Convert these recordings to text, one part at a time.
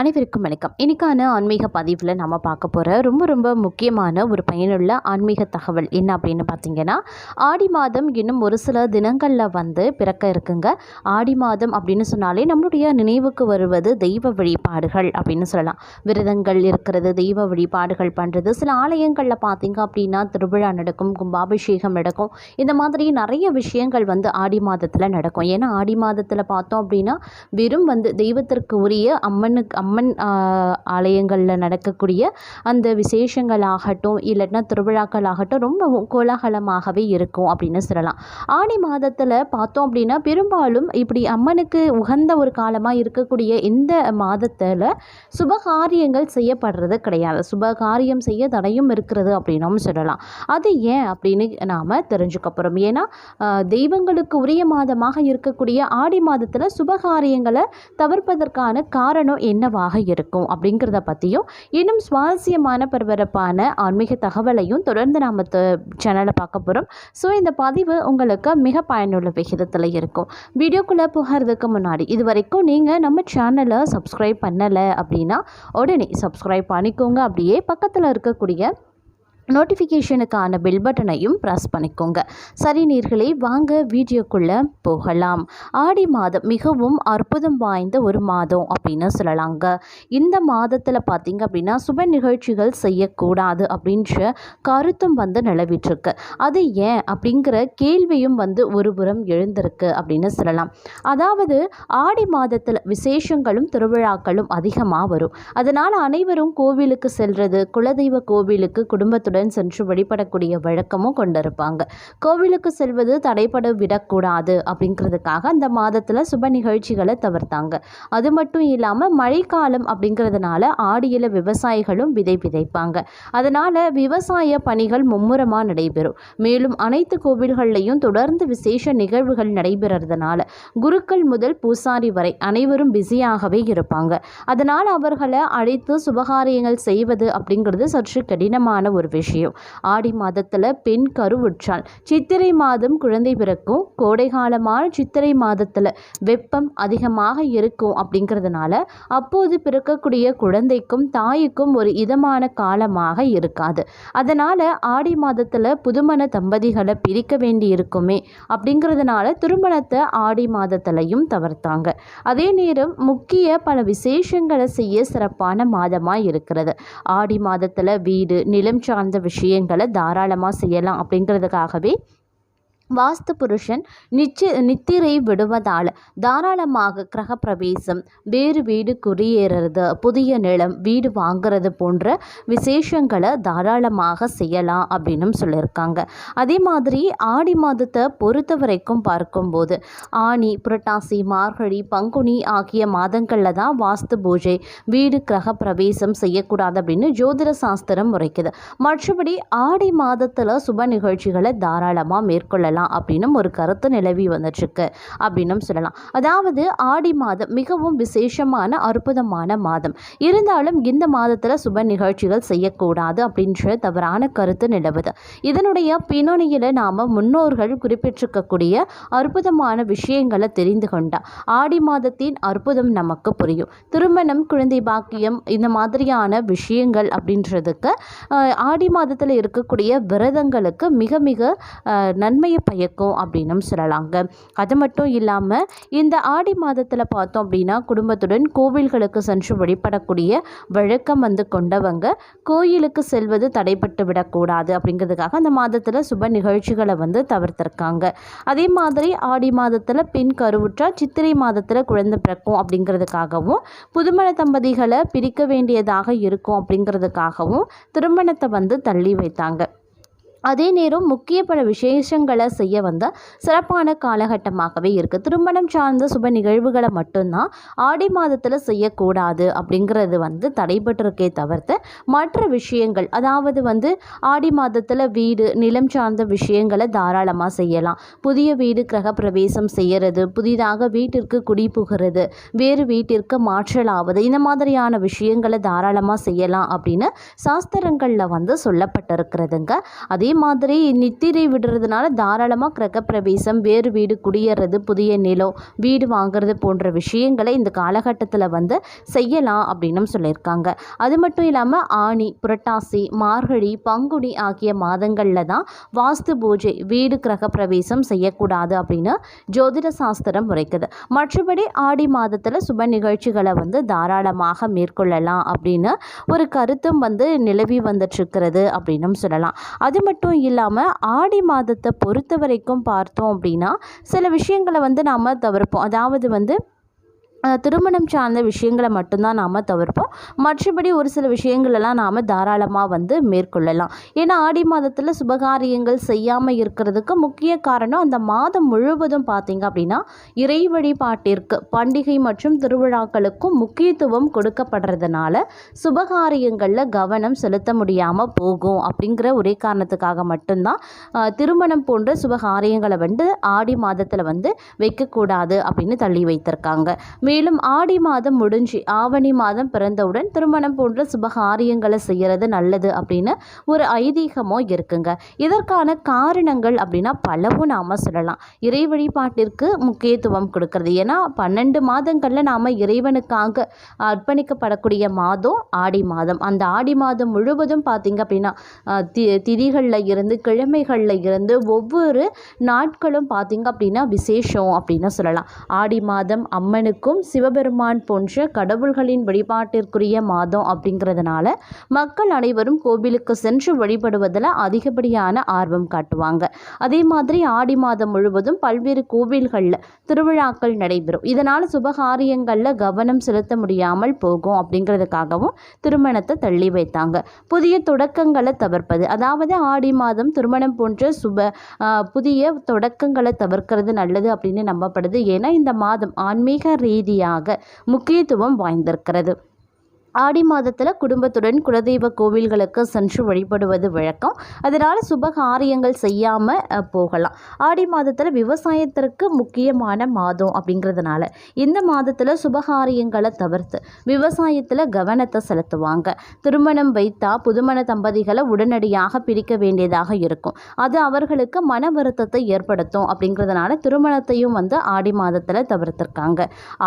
அனைவருக்கும் வணக்கம். இன்னைக்கான ஆன்மீக பதிவில் நம்ம பார்க்க போகிற ரொம்ப ரொம்ப முக்கியமான ஒரு பயனுள்ள ஆன்மீக தகவல் என்ன அப்படின்னு பார்த்தீங்கன்னா ஆடி மாதம் இன்னும் ஒரு சில தினங்களில் வந்து பிறக்க இருக்குங்க. ஆடி மாதம் அப்படின்னு சொன்னாலே நம்மளுடைய நினைவுக்கு வருவது தெய்வ வழிபாடுகள் அப்படின்னு சொல்லலாம். விரதங்கள் இருக்கிறது தெய்வ வழிபாடுகள் பண்ணுறது சில ஆலயங்களில் பார்த்தீங்க அப்படின்னா திருவிழா நடக்கும் கும்பாபிஷேகம் நடக்கும். இந்த மாதிரி நிறைய விஷயங்கள் வந்து ஆடி மாதத்தில் நடக்கும். ஏன்னா ஆடி மாதத்தில் பார்த்தோம் அப்படின்னா வெறும் வந்து தெய்வத்திற்கு உரிய அம்மனுக்கு அம்மன் ஆலயங்களில் நடக்கக்கூடிய அந்த விசேஷங்கள் ஆகட்டும் இல்லைன்னா திருவிழாக்கள் ஆகட்டும் ரொம்பவும் கோலாகலமாகவே இருக்கும் அப்படின்னு சொல்லலாம். ஆடி மாதத்தில் பார்த்தோம் அப்படின்னா பெரும்பாலும் இப்படி அம்மனுக்கு உகந்த ஒரு காலமாக இருக்கக்கூடிய இந்த மாதத்தில் சுபகாரியங்கள் செய்யப்படுறது கிடையாது. சுபகாரியம் செய்ய தடையும் இருக்கிறது அப்படின்னும் சொல்லலாம். அது ஏன் அப்படின்னு நாம் தெரிஞ்சுக்க போகிறோம் ஏன்னா தெய்வங்களுக்கு உரிய மாதமாக இருக்கக்கூடிய ஆடி மாதத்தில் சுபகாரியங்களை தவிர்ப்பதற்கான காரணம் என்ன என்னவாக இருக்கும் அப்படிங்கிறத பற்றியும் இன்னும் சுவாரஸ்யமான பரபரப்பான ஆன்மீக தகவலையும் தொடர்ந்து நாம் சேனலை பார்க்க போகிறோம் ஸோ இந்த பதிவு உங்களுக்கு மிக பயனுள்ள விகிதத்தில் இருக்கும். வீடியோக்குள்ளே போகிறதுக்கு முன்னாடி இது வரைக்கும் நீங்கள் நம்ம சேனலை சப்ஸ்கிரைப் பண்ணலை அப்படின்னா உடனே சப்ஸ்கிரைப் பண்ணிக்கோங்க. அப்படியே பக்கத்தில் இருக்கக்கூடிய நோட்டிஃபிகேஷனுக்கான பெல் பட்டனையும் ப்ரெஸ் பண்ணிக்கோங்க. சரி நீர்களே வாங்க வீடியோக்குள்ளே போகலாம். ஆடி மாதம் மிகவும் அற்புதம் வாய்ந்த ஒரு மாதம் அப்படின்னு சொல்லலாங்க. இந்த மாதத்தில் பார்த்திங்க அப்படின்னா சுப நிகழ்ச்சிகள் செய்யக்கூடாது அப்படின்ற கருத்தும் வந்து நிலவிட்டுருக்கு. அது ஏன் அப்படிங்கிற கேள்வியும் வந்து ஒரு புறம் எழுந்திருக்கு அப்படின்னு சொல்லலாம். அதாவது ஆடி மாதத்தில் விசேஷங்களும் திருவிழாக்களும் அதிகமாக வரும். அதனால் அனைவரும் கோவிலுக்கு செல்வது குலதெய்வ கோவிலுக்கு குடும்பத்துடன் சென்று வழிபடக்கூடிய வழக்கமும் கொண்டிருப்பாங்க. கோவிலுக்கு செல்வது தடைபட விடக்கூடாது அப்படிங்கிறதுக்காக அந்த மாதத்தில் சுப நிகழ்ச்சிகளை தவிர்த்தாங்க. அது மட்டும் இல்லாமல் மழைக்காலம் அப்படிங்கிறதுனால ஆடியில் விவசாயிகளும் விதை விதைப்பாங்க. அதனால் விவசாய பணிகள் மும்முரமாக நடைபெறும். மேலும் அனைத்து கோவில்கள்லையும் தொடர்ந்து விசேஷ நிகழ்வுகள் நடைபெறறதுனால குருக்கள் முதல் பூசாரி வரை அனைவரும் பிஸியாகவே இருப்பாங்க. அதனால் அவர்களை அழைத்து சுபகாரியங்கள் செய்வது அப்படிங்கிறது சற்று கடினமான ஒரு விஷயம். விஷயம். ஆடி மாதத்தில் பெண் கருவுற்றால் சித்திரை மாதம் குழந்தை பிறக்கும். கோடை காலமான சித்திரை மாதத்தில் வெப்பம் அதிகமாக இருக்கும் அப்படிங்கிறதுனால அப்போது பிறக்கக்கூடிய குழந்தைக்கும் தாய்க்கும் ஒரு இதமான காலமாக இருக்காது. அதனால் ஆடி மாதத்தில் புதுமண தம்பதிகளை பிரிக்க வேண்டி இருக்குமே அப்படிங்கிறதுனால திருமணத்தை ஆடி மாதத்திலையும் தவிர்த்தாங்க. அதே நேரம் முக்கிய பல விசேஷங்களை செய்ய சிறப்பான மாதமாக இருக்கிறது. ஆடி மாதத்தில் வீடு நிலம் சார்ந்த விஷயங்களை தாராளமாக செய்யலாம் அப்படிங்கிறதுக்காகவே வாஸ்து புருஷன் நிச்சய நித்திரை விடுவதால் தாராளமாக கிரகப்பிரவேசம் வேறு வீடு குடியேறுறது புதிய நிலம் வீடு வாங்குறது போன்ற விசேஷங்களை தாராளமாக செய்யலாம் அப்படின்னும் சொல்லியிருக்காங்க. அதே மாதிரி ஆடி மாதத்தை பொறுத்த வரைக்கும் பார்க்கும்போது ஆனி புரட்டாசி மார்கழி பங்குனி ஆகிய மாதங்களில் தான் வாஸ்து பூஜை வீடு கிரக பிரவேசம் செய்யக்கூடாது அப்படின்னு ஜோதிட சாஸ்திரம் உரைக்குது மற்றபடி ஆடி மாதத்தில் சுப நிகழ்ச்சிகளை தாராளமாக மேற்கொள்ளலாம். அப்படின்னும் ஒரு கருத்து நிலவி வந்துட்டுருக்கு அப்படின்னும் சொல்லலாம். அதாவது ஆடி மாதம் மிகவும் விசேஷமான அற்புதமான மாதம். இருந்தாலும் இந்த மாதத்தில் சுப நிகழ்ச்சிகள் செய்யக்கூடாது அப்படின்ற தவறான கருத்து நிலவுது. இதனுடைய பின்னணியில் நாம் முன்னோர்கள் குறிப்பிட்டிருக்கக்கூடிய அற்புதமான விஷயங்களை தெரிந்து கொண்டால் ஆடி மாதத்தின் அற்புதம் நமக்கு புரியும். திருமணம் குழந்தை பாக்கியம் இந்த மாதிரியான விஷயங்கள் அப்படின்றதுக்கு ஆடி மாதத்தில் இருக்கக்கூடிய விரதங்களுக்கு மிக மிக நன்மையை பயக்கும் அப்படின்னும் சொல்லலாங்க. அது மட்டும் இல்லாமல் இந்த ஆடி மாதத்தில் பார்த்தோம் அப்படின்னா குடும்பத்துடன் கோவில்களுக்கு சென்று வழிபடக்கூடிய வழக்கம் வந்து கொண்டவங்க கோயிலுக்கு செல்வது தடைப்பட்டு விடக்கூடாது அப்படிங்கிறதுக்காக அந்த மாதத்தில் சுப நிகழ்ச்சிகளை வந்து தவிர்த்திருக்காங்க. அதே மாதிரி ஆடி மாதத்தில் பெண் கருவுற்றா சித்திரை மாதத்தில் குழந்தை பிறக்கும் அப்படிங்கிறதுக்காகவும் புதுமண தம்பதிகளை பிரிக்க வேண்டியதாக இருக்கும் அப்படிங்கிறதுக்காகவும் திருமணத்தை வந்து தள்ளி வைத்தாங்க. அதே நேரம் முக்கிய பல விசேஷங்களை செய்ய வந்த சிறப்பான காலகட்டமாகவே இருக்குது திருமணம் சார்ந்த சுப நிகழ்வுகளை மட்டும்தான் ஆடி மாதத்தில் செய்யக்கூடாது அப்படிங்கிறது வந்து தடைபட்டிருக்கே தவிர்த்து மற்ற விஷயங்கள் அதாவது வந்து ஆடி மாதத்தில் வீடு நிலம் சார்ந்த விஷயங்களை தாராளமாக செய்யலாம். புதிய வீடு கிரகப்பிரவேசம் செய்யறது புதிதாக வீட்டிற்கு குடி புகிறது வேறு வீட்டிற்கு மாற்றலாவது இந்த மாதிரியான விஷயங்களை தாராளமாக செய்யலாம் அப்படின்னு சாஸ்திரங்களில் வந்து சொல்லப்பட்டிருக்கிறதுங்க. அதே மாதிரி நித்திரை விடுறதுனால தாராளமாக கிரகப்பிரவேசம் வேறு வீடு குடியேறது புதிய நிலம் வீடு வாங்குறது போன்ற விஷயங்களை இந்த காலகட்டத்தில் வந்து செய்யலாம் அப்படின்னும் சொல்லியிருக்காங்க. அது மட்டும் இல்லாமல் ஆணி புரட்டாசி மார்கழி பங்குனி ஆகிய மாதங்களில் தான் வாஸ்து பூஜை வீடு கிரகப்பிரவேசம் செய்யக்கூடாது அப்படின்னு ஜோதிட சாஸ்திரம் உரைக்குது. மற்றபடி ஆடி மாதத்தில் சுப நிகழ்ச்சிகளை வந்து தாராளமாக மேற்கொள்ளலாம் அப்படின்னு ஒரு கருத்தும் வந்து நிலவி வந்துட்டுருக்கிறது அப்படின்னும் சொல்லலாம். அது மட்டும் மட்டும் இல்லாமல் ஆடி மாதத்தை பொறுத்த வரைக்கும் பார்த்தோம் அப்படின்னா சில விஷயங்களை வந்து நாம் தவிர்ப்போம். அதாவது வந்து திருமணம் சார்ந்த விஷயங்களை மட்டும்தான் நாம் தவிர்ப்போம். மற்றபடி ஒரு சில விஷயங்களெல்லாம் நாம் தாராளமாக வந்து மேற்கொள்ளலாம். ஏன்னா ஆடி மாதத்தில் சுபகாரியங்கள் செய்யாமல் இருக்கிறதுக்கு முக்கிய காரணம் அந்த மாதம் முழுவதும் பார்த்திங்க அப்படின்னா இறை வழிபாட்டிற்கு பண்டிகை மற்றும் திருவிழாக்களுக்கும் முக்கியத்துவம் கொடுக்கப்படுறதுனால சுபகாரியங்களில் கவனம் செலுத்த முடியாமல் போகும் அப்படிங்கிற ஒரே காரணத்துக்காக மட்டும்தான் திருமணம் போன்ற சுபகாரியங்களை வந்து ஆடி மாதத்தில் வந்து வைக்கக்கூடாது அப்படின்னு தள்ளி வைத்திருக்காங்க. மேலும் ஆடி மாதம் முடிஞ்சு ஆவணி மாதம் பிறந்தவுடன் திருமணம் போன்ற சுபகாரியங்களை செய்கிறது நல்லது அப்படின்னு ஒரு ஐதீகமோ இருக்குங்க. இதற்கான காரணங்கள் அப்படின்னா பலவும் நாம் சொல்லலாம். இறை வழிபாட்டிற்கு முக்கியத்துவம் கொடுக்கறது. ஏன்னா பன்னெண்டு மாதங்களில் நாம் இறைவனுக்காக அர்ப்பணிக்கப்படக்கூடிய மாதம் ஆடி மாதம். அந்த ஆடி மாதம் முழுவதும் பார்த்திங்க அப்படின்னா தி திதிகளில் இருந்து கிழமைகளில் இருந்து ஒவ்வொரு நாட்களும் பார்த்திங்க அப்படின்னா விசேஷம் அப்படின்னு சொல்லலாம். ஆடி மாதம் அம்மனுக்கும் சிவபெருமான் போன்ற கடவுள்களின் வழிபாட்டிற்குரிய மாதம் அப்படிங்கிறதுனால மக்கள் அனைவரும் கோவிலுக்கு சென்று வழிபடுவதில் அதிகப்படியான ஆர்வம் காட்டுவாங்க. அதே மாதிரி ஆடி மாதம் முழுவதும் பல்வேறு கோவில்களில் திருவிழாக்கள் நடைபெறும். இதனால் சுபகாரியங்களில் கவனம் செலுத்த முடியாமல் போகும் அப்படிங்கிறதுக்காகவும் திருமணத்தை தள்ளி வைத்தாங்க. புதிய தொடக்கங்களை தவிர்ப்பது அதாவது ஆடி மாதம் திருமணம் போன்ற சுப புதிய தொடக்கங்களை தவிர்க்கிறது நல்லது அப்படின்னு நம்பப்படுது. ஏன்னா இந்த மாதம் ஆன்மீக ரீதி ரீதியாக முக்கியத்துவம் வாய்ந்திருக்கிறது. ஆடி மாதத்தில் குடும்பத்துடன் குலதெய்வ கோவில்களுக்கு சென்று வழிபடுவது வழக்கம். அதனால் சுப காரியங்கள் செய்யாமல் போகலாம். ஆடி மாதத்தில் விவசாயத்திற்கு முக்கியமான மாதம் அப்படிங்கிறதுனால இந்த மாதத்தில் சுபகாரியங்களை தவிர்த்து விவசாயத்தில் கவனத்தை செலுத்துவாங்க. திருமணம் வைத்தா புதுமண தம்பதிகளை உடனடியாக பிரிக்க வேண்டியதாக இருக்கும். அது அவர்களுக்கு மன வருத்தத்தை ஏற்படுத்தும் அப்படிங்கிறதுனால திருமணத்தையும் வந்து ஆடி மாதத்தில் தவிர்த்திருக்காங்க.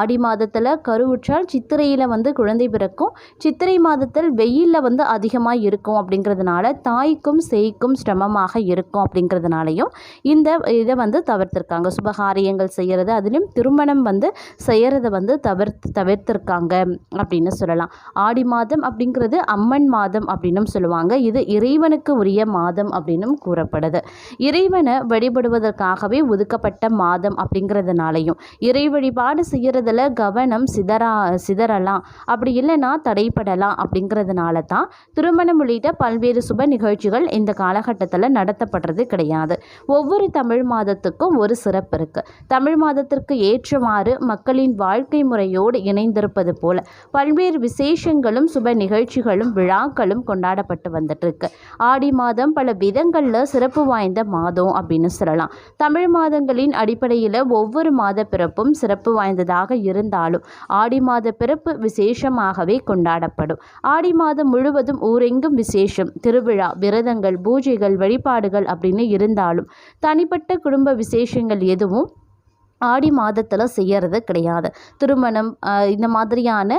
ஆடி மாதத்தில் கருவுற்றால் சித்திரையில் வந்து குழந்தை பிறக்கும். சித்திரை மாதத்தில் வெயிலில் வந்து அதிகமாக இருக்கும் அப்படிங்கிறதுனால தாய்க்கும் சேய்க்கும் சிரமமாக இருக்கும் அப்படிங்கிறதுனாலையும் இந்த இதை வந்து தவிர்த்திருக்காங்க. சுபகாரியங்கள் செய்கிறது அதுலேயும் திருமணம் வந்து செய்கிறத வந்து தவிர்த்து தவிர்த்திருக்காங்க அப்படின்னு சொல்லலாம். ஆடி மாதம் அப்படிங்கிறது அம்மன் மாதம் அப்படின்னும் சொல்லுவாங்க. இது இறைவனுக்கு உரிய மாதம் அப்படின்னும் கூறப்படுது. இறைவனை வழிபடுவதற்காகவே ஒதுக்கப்பட்ட மாதம் அப்படிங்கிறதுனாலையும் இறை வழிபாடு செய்கிறதுல கவனம் சிதறா சிதறலாம். அப்படி இல்லைன்னா தடைப்படலாம் அப்படிங்கிறதுனால தான் திருமணம் உள்ளிட்ட பல்வேறு சுப நிகழ்ச்சிகள் இந்த காலகட்டத்தில் நடத்தப்படுறது கிடையாது. ஒவ்வொரு தமிழ் மாதத்துக்கும் ஒரு சிறப்பு இருக்குது தமிழ் மாதத்திற்கு ஏற்றவாறு மக்களின் வாழ்க்கை முறையோடு இணைந்திருப்பது போல பல்வேறு விசேஷங்களும் சுப நிகழ்ச்சிகளும் விழாக்களும் கொண்டாடப்பட்டு வந்துட்டு இருக்கு ஆடி மாதம் பல விதங்களில் சிறப்பு வாய்ந்த மாதம் அப்படின்னு சொல்லலாம். தமிழ் மாதங்களின் அடிப்படையில் ஒவ்வொரு மாத பிறப்பும் சிறப்பு வாய்ந்ததாக இருந்தாலும் ஆடி மாத பிறப்பு விசேஷமாகவே கொண்டாடப்படும். ஆடி மாதம் முழுவதும் ஊரெங்கும் விசேஷம். திருவிழா விரதங்கள் பூஜைகள் வழிபாடுகள் அப்படின்னு இருந்தாலும் தனிப்பட்ட குடும்ப விசேஷங்கள் எதுவும் ஆடி மாதத்தில் செய்யறது கிடையாது. திருமணம் இந்த மாதிரியான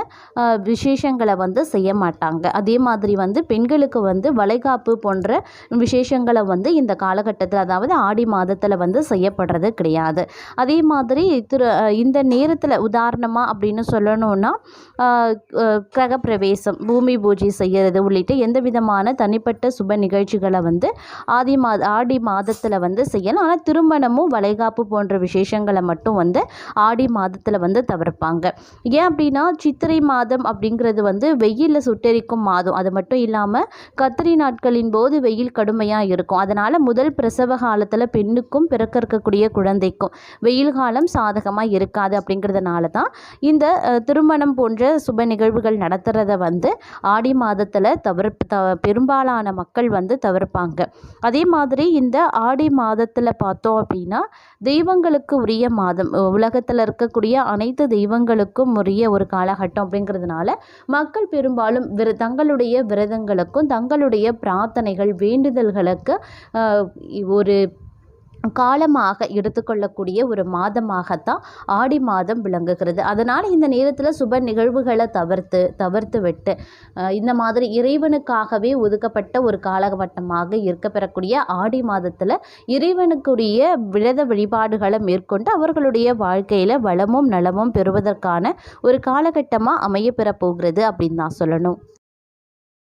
விசேஷங்களை வந்து செய்ய மாட்டாங்க. அதே மாதிரி வந்து பெண்களுக்கு வந்து வளைகாப்பு போன்ற விசேஷங்களை வந்து இந்த காலகட்டத்தில் அதாவது ஆடி மாதத்தில் வந்து செய்யப்படுறது கிடையாது. அதே மாதிரி திரு இந்த நேரத்தில் உதாரணமாக அப்படின்னு சொல்லணும்னா கிரகப்பிரவேசம் பூமி பூஜை செய்கிறது உள்ளிட்ட எந்த விதமான தனிப்பட்ட சுப நிகழ்ச்சிகளை வந்து ஆதி மாத ஆடி மாதத்தில் வந்து செய்யலாம். ஆனால் திருமணமும் வளைகாப்பு போன்ற விசேஷங்களை மட்டும் வந்து ஆடி மாதத்தில் வந்து தவிர்ப்பாங்க. ஏன் அப்படின்னா சித்திரை மாதம் அப்படிங்கிறது வந்து வெயிலில் சுட்டெரிக்கும் மாதம். அது மட்டும் இல்லாமல் கத்திரி நாட்களின் போது வெயில் கடுமையாக இருக்கும். அதனால் முதல் பிரசவ காலத்தில் பெண்ணுக்கும் பிறக்க இருக்கக்கூடிய குழந்தைக்கும் வெயில் காலம் சாதகமாக இருக்காது அப்படிங்கிறதுனால தான் இந்த திருமணம் போன்ற சுப நிகழ்வுகள் நடத்துகிறத வந்து ஆடி மாதத்தில் தவிர த பெரும்பாலான மக்கள் வந்து தவிர்ப்பாங்க. அதே மாதிரி இந்த ஆடி மாதத்தில் பார்த்தோம் அப்படின்னா தெய்வங்களுக்கு உரிய மாதம். உலகத்தில் இருக்கக்கூடிய அனைத்து தெய்வங்களுக்கும் உரிய ஒரு காலகட்டம் அப்படிங்கிறதுனால மக்கள் பெரும்பாலும் விர தங்களுடைய விரதங்களுக்கும் தங்களுடைய பிரார்த்தனைகள் வேண்டுதல்களுக்கு ஒரு காலமாக எடுத்துக்கொள்ளக்கூடிய ஒரு மாதமாகத்தான் ஆடி மாதம் விளங்குகிறது. அதனால் இந்த நேரத்தில் சுப நிகழ்வுகளை தவிர்த்து தவிர்த்து விட்டு இந்த மாதிரி இறைவனுக்காகவே ஒதுக்கப்பட்ட ஒரு காலகட்டமாக இருக்கப்பெறக்கூடிய ஆடி மாதத்தில் இறைவனுக்குரிய விரத வழிபாடுகளை மேற்கொண்டு அவர்களுடைய வாழ்க்கையில் வளமும் நலமும் பெறுவதற்கான ஒரு காலகட்டமாக அமைய போகிறது அப்படின்னு தான் சொல்லணும்.